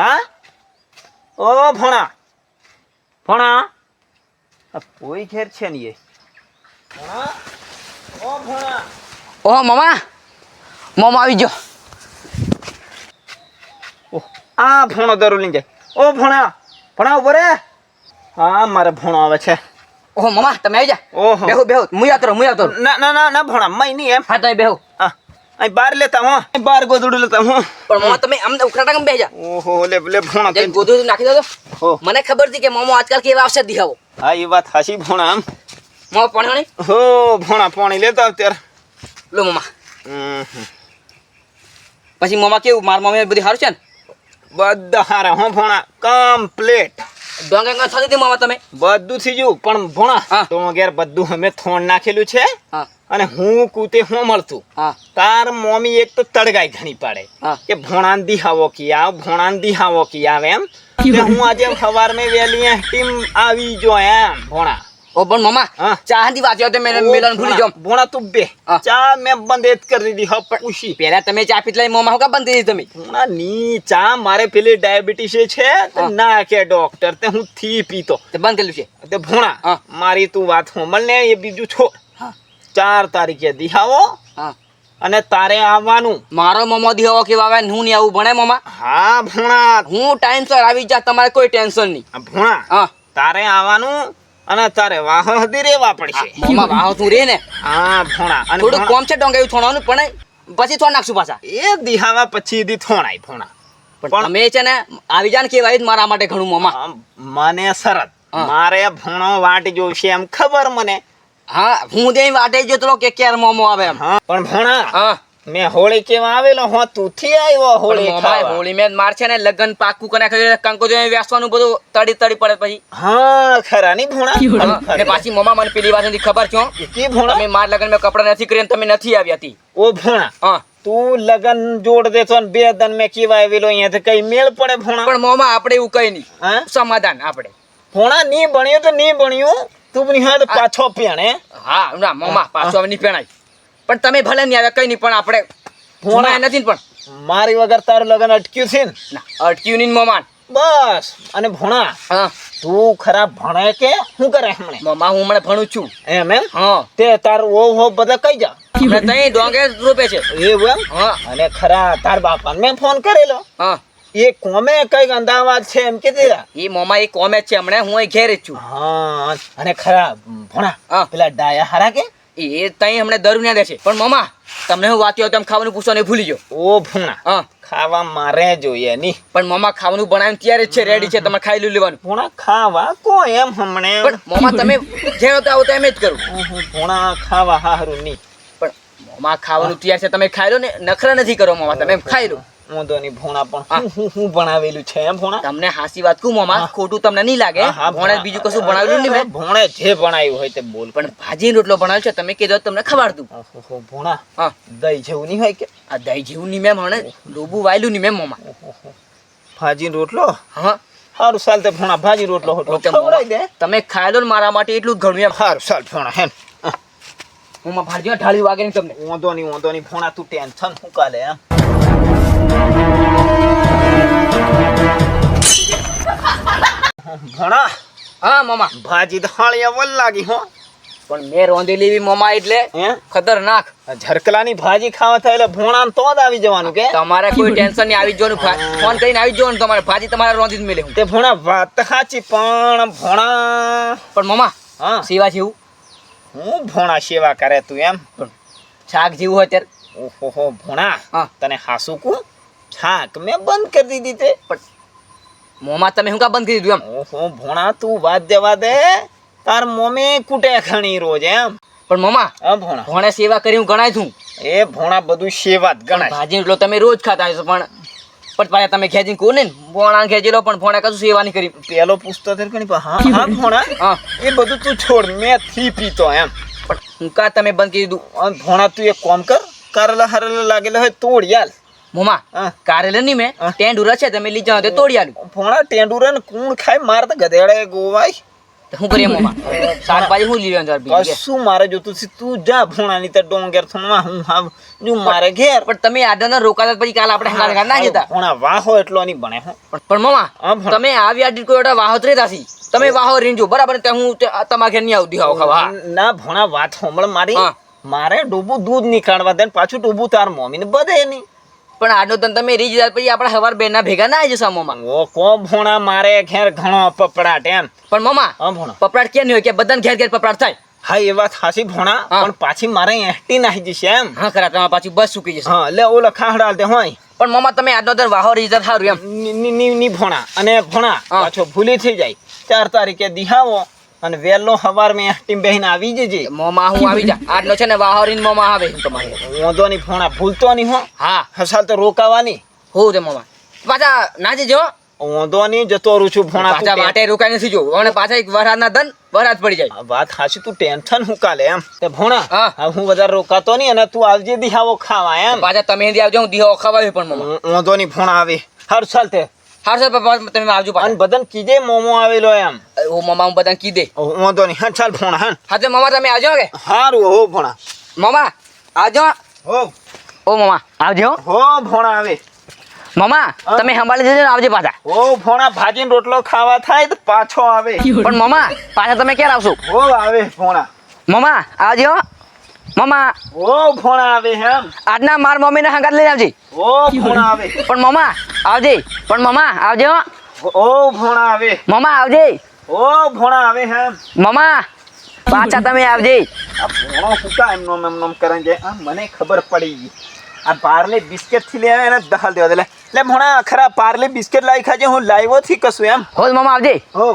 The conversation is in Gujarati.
ભણા ઓ ભણા. ભણા. આ કોઈ ઘેર છે ને એ? ઓહો મામા. મામા આવી ગયો. આ ભણો દરો લઈ જાય. ઓ ભણા. ભણા ઊભો રે. હા મારે ભણો આવે છે. ઓહો મામા તમે આવી જા. ઓહો. બેહુ બેહુ. મુય આવતો રહું. ના ના ના ના ભણા મય નહીં એમ. હા તમે બેહુ. હા. અહીં બાર લેતા હો. બાર ગોદડું લેતા હો. પણ મામા તમે આમ ઉખરાટા કેમ બેજા ઓહો લે લે ભણા તે ગોધું નાખી દો તો હો. મને ખબર હતી કે મોમો આજકાલ કેવા આવશે દિહાવો. હા એ વાત હાસી ભણા આમ. મો પાણી હો ભણા પાણી લેતા અત્યારે લો મામા. પછી મામા કેવું? મારા મમ્મી બધી સારું છે ને? બધા હારા હો ભણા. કમ્પ્લીટ. ડોંગા થતી હતી મામા તમે? બધું થઈ ગયું પણ ભણા. તો ઘેર બધું અમે થોણ નાખેલું છે અને હું કૂતે હું મળતું. તાર મમ્મી એક તો તડગાઈ ઘણી પાડે. કે ભોણાન દિહાવો કી આવ ભોણાન દિહાવો કી આવે એમ. હું આજે સવાર મેં વેલી ટીમ આવી જો એમ ભોણા. ઓ પણ મામા ચા હતી વાત તો મેં મેલન ભૂલી જાઉં. ભોણા તું બે. ચા મેં બંધ જ કરી દીધી હપ પૂછી. પહેલા તમે ચા પીત લઈ મામા હું કા બંધ દીધી તમે? ભોણા ની ચા મારે પેલી ડાયાબિટીસ છે તે ના કે ડોક્ટર તે હું થી પીતો. તે બંધ કર્યું છે. તે ભોણા મારી તું વાત હોમલ ને એ બીજું છો. ચાર તારીખે દિહાવો. અને તારે આવવાનું. મારો મમો દિહાવો કેવા આવે હું નહીં આવું ભણે મામા? હા ભોણા હું ટાઈમસર આવી જા તમારે કોઈ ટેન્શન નહીં. ભોણા તારે આવવાનું અને તારે વાહ હદી રેવા પડશે. મામા વાહ તું રે ને. હા ફોણા અને થોડું કોમ છે ડોંગાયું થોડવાનું પણ પછી થોણ નાખશું પાછા. એ દિહાવા પછી દી થોણાય ફોણા પણ તમે છે ને આવી જાન કેવાય મારા માટે ઘણું મામા. મને શરત. મારે ભણો વાટ જોશે એમ ખબર મને. હા હું દે વાટે જોતો કે ક્યારે મોમો આવે એમ. પણ ભણા. હા. મેં હોળી કેવા આવેલો હો તું થી આવ્યો હોળી ખાય ખાવા. હોળી મેં માર છે ને લગન પાકું કને કંકો જો વ્યાસવાનું બધું તડી તડી પડે પછી. હા ખરા ની ભોણા અને. પાછી મોમા મને પેલી વાત નથી ખબર છો કે ભોણા? તમે માર લગન મેં કપડા નથી કરીને તમે નથી આવી હતી. ઓ ભોણા હા. તું લગન જોડ દેતો ને બે દન મેં કેવા આવેલો અહીંયા કઈ મેળ પડે ભોણા? પણ મમ્મા આપણે એવું કઈ નહીં. સમાધાન આપણે. ભોણા ની ભણ્યું તો ની ભણ્યું તું પણ હા પાછો પેણે. હા ના મોમા પાછો ની પેણાય. પણ તમે ભલે નહીં આવ્યા કઈ નહીં પણ આપણે ભોણા. ભોણા નથી પણ. મારી વગર તારું લગ્ન અટક્યું છે ને? અટક્યું નહીં મમાન. બસ અને ભણા હા. તું ખરાબ ભણે કે શું કરે હમણે? મોમા હું હમણાં ભણું છું. એમ એમ? હા. તે તાર ઓ હો બધા કઈ જા હમણાં તઈ ડોંગે રૂપે છે. એવું એમ? હા. અને ખરા તાર બાપા મેં ફોન કરેલો. હા. એ કોમે કંઈક અંદાવાદ છે એમ કે એ મોમા એ કોમે છે હમણાં હું ઘેર છું. હા અને ખરા ભણા. પેલા ડાયા હારા કે? એ તઈ હમણાં દરું ના દે છે. પણ મમા તમને હું વાત તેમ ખાવાનું પૂછો ને ભૂલી જાઓ ઓ ભૂણા હા. ખાવા મારે જોઈએ ની. પણ મમા ખાવાનું બનાવ્યું ત્યારે જ છે રેડી છે તમે ખાઈ લેવાનું. ભૂણા ખાવા કો એમ હમણે? પણ મોમા તમે જે આવો તો એમ જ કરું. ભૂણા ભણા ખાવા હારું ની. પણ મમા ખાવાનું તૈયાર છે તમે ખાઈ લો ને. નખરા નથી કરો મોમા તમે એમ ખાઈ લો. વાંધો નહીં ભોણા. પણ. હું હું ભણાવેલું છે એમ ભોણા? તમને હાસી વાત કહું મામા? ખોટું તમને નહીં લાગે? ભોણે. બીજું કશું ભણાવેલું નહીં મેં ભોણે જે ભણાવ્યું હોય તે બોલ. પણ ભાજી રોટલો ભણાવ્યો છે તમે કીધો તમને ખબર દઉં. ઓહો, ભોણા. હા. દહીં જેવું નહીં હોય કે? આ દહીં જેવું નહીં મેં ભણે ડોબું વાયલું નહીં મેં મોમા. ભાજી રોટલો? હા. સારું ચાલ તે ભોણા ભાજી રોટલો દે. તમે ખાઈ લો ને મારા માટે એટલું જ ઘણું એમ. સારું ચાલ ભોણા હેન. હું. માં ભાજી ઢાળી વાગે નહીં તમને. વાંધો નહીં વાંધો નહીં ભોણા તું ટેન્શન શું કાલે એમ? ભોણા હા મામા. ભાજી ધાણિયા વલ લાગી હો. પણ મેં રોંધેલી એવી મમા એટલે ખતરનાક. ઝરકલાની ભાજી ખાવા થાય એટલે ભોણા તો જ આવી જવાનું કે? તમારે કોઈ ટેન્શન નહીં આવી જવાનું. ફોન કરીને આવી જવાનું તમારે ભાજી તમારે રોંધી જ મેલે તે ભોણા વાત સાચી પણ ભોણા પણ મમા હા. સેવા જેવું? હું ભોણા સેવા કરે તું એમ? શાક જેવું હોય ત્યારે ઓહો ભોણા. તને હાસુ કુ? છાક મેં બંધ કરી દીધી તે. પણ મોમાં તમે શું કા બંધ કરી દીધું એમ? ઓહો ભોણા તું વાત દેવા દે. તાર મોમે કૂટે ખણી રોજ એમ. પણ મોમા હા ભોણા. ભોણે સેવા કરી હું ગણાય છું. એ ભોણા બધું સેવા જ ગણાય. ભાજી એટલો તમે રોજ ખાતા હશો પણ પણ પાછા તમે ખેંચીને કહો ને ભોણા ખેંચી લો પણ ભોણા કશું સેવા નહીં કરી. પેલો પૂછતો હતો કે હા હા ભોણા હા. એ બધું તું છોડ મેં થી પીતો એમ. પણ હું કા તમે બંધ કરી દીધું? ભોણા તું એક કામ કર કારેલા હરલા લાગેલા હોય તોડ યાલ. મોમા હા. કારેલા નહીં મેં હા. ટેન્ડુરા છે તમે લઈ જાઓ તે તોડી આલું. ફોણા ટેન્ડુરા ને કુણ ખાય માર તો ગધેડે ગોવાય. તો શું કરીએ મોમા? શાકભાજી હું લઈ લેવાનું બીજું? કશું મારે જોતું છે તું જા ભોણાની તો ડોંગર થોડમાં હું હા જો મારે ઘેર પણ તમે આડોને રોકાતા પછી કાલ આપણે હંગાત હંગાત ના જતા. ફોણા વાહો એટલો નહીં બને પણ મામા હા. તમે આવ્યા આડી કોઈ વાહો ત્રેતા છી. તમે વાહો રીંજો બરાબર? ને તે હું તમારા ઘેર નહીં આવતી હાવ ખાવા. ના ભોણા વાત હોમળ મારી. મારે ડૂબું દૂધ નીકાળવા દે ને પાછું ડૂબું તાર મમ્મીને બધે નહીં પણ આડો તન તમે રીજ જાય પછી આપણે હવાર બે ના ભેગા ના આવી જશો મોમાં ઓ કો ભોણા મારે ઘેર ઘણો પપડાટ એમ. પણ મમા પપડાટ ક્યાં નહીં હોય કે બધાને ઘેર ઘેર પપડાટ થાય? હા એ વાત હાસી ભોણા પણ પાછી મારે એસટી નાખી જશે એમ. હા ખરા તમારે પાછી બસ ચૂકી જશે. હા એટલે ઓલો ખાહડાલ દે હોય. પણ મમા તમે આડો દર વાહો રિઝર્વ સારું એમ. ની- ની ભોણા. અને ભોણા. પાછો ભૂલી થઈ જાય. ચાર તારીખે દિહાવો. અને વહેલો સવાર મેં ટીમ બેહીને આવી જજે. મોમાં હું આવી જા. આટલો છે ને વાહોરીન મોમાં આવે તમારે વાંધો નહીં ફોણા ભૂલતો નહીં હો. હા. હસાલ તો રોકાવાની. હું તે મોમાં. પાછા ના જજો. વાંધો નહીં જતો રહું છું ફોણા પાછા વાટે રોકાઈ નથી જો અને પાછા એક વરસાદના ધન વરસાદ પડી જાય. વાત સાચી તું ટેન્શન હું કાલે એમ. તે ભોણા હા. હું વધારે રોકાતો નહીં અને તું આવજે દિહાવો ખાવા એમ. પાછા તમે આવજો હું દીહો ખવાય પણ મોમાં. વાંધો નહીં ફોણા આવે. હર સાલ તે. હાર સર પપ્પા તમે આવજો અને પાછા બધાને કીજે મોમો આવેલો એમ. ઓ મામા હું બધાને કીધે વાંધો નહીં. હા ચાલ ભોણા હા. હા તો મામા તમે આવજો કે હારું હો ભોણા. મામા આવજો. હો. ઓ મામા આવજો. હો ભોણા આવે. મામા તમે સંભાળી દેજો ને આવજો પાછા. ઓ ભોણા ભાજીનો રોટલો ખાવા થાય તો પાછો આવે. પણ મામા પાછા તમે ક્યારે આવશો? હો આવે ભોણા. મામા આવજો. મામા ઓ ભોણા આવે હેમ. આજના માર મમ્મીને હંગાત લઈ આવજે. ઓ ભોણા આવે. પણ મામા આવજે. પણ મામા આવજે હો. ભોણા આવે. મામા આવજે. ઓ ભોણા આવે હેમ. મામા પાછા તમે આવજે. આ ભોણો ફૂકા એમનો એમનો કરે છે. આ મને ખબર પડી. ગઈ આ પાર્લે બિસ્કેટથી લેવા એને દહાલ દેવા દે. લે ભોણા ખરા પાર્લે બિસ્કેટ લાવી ખાજે. હું લાવ્યો થી કશું એમ. હોલ મામા આવજે. હો.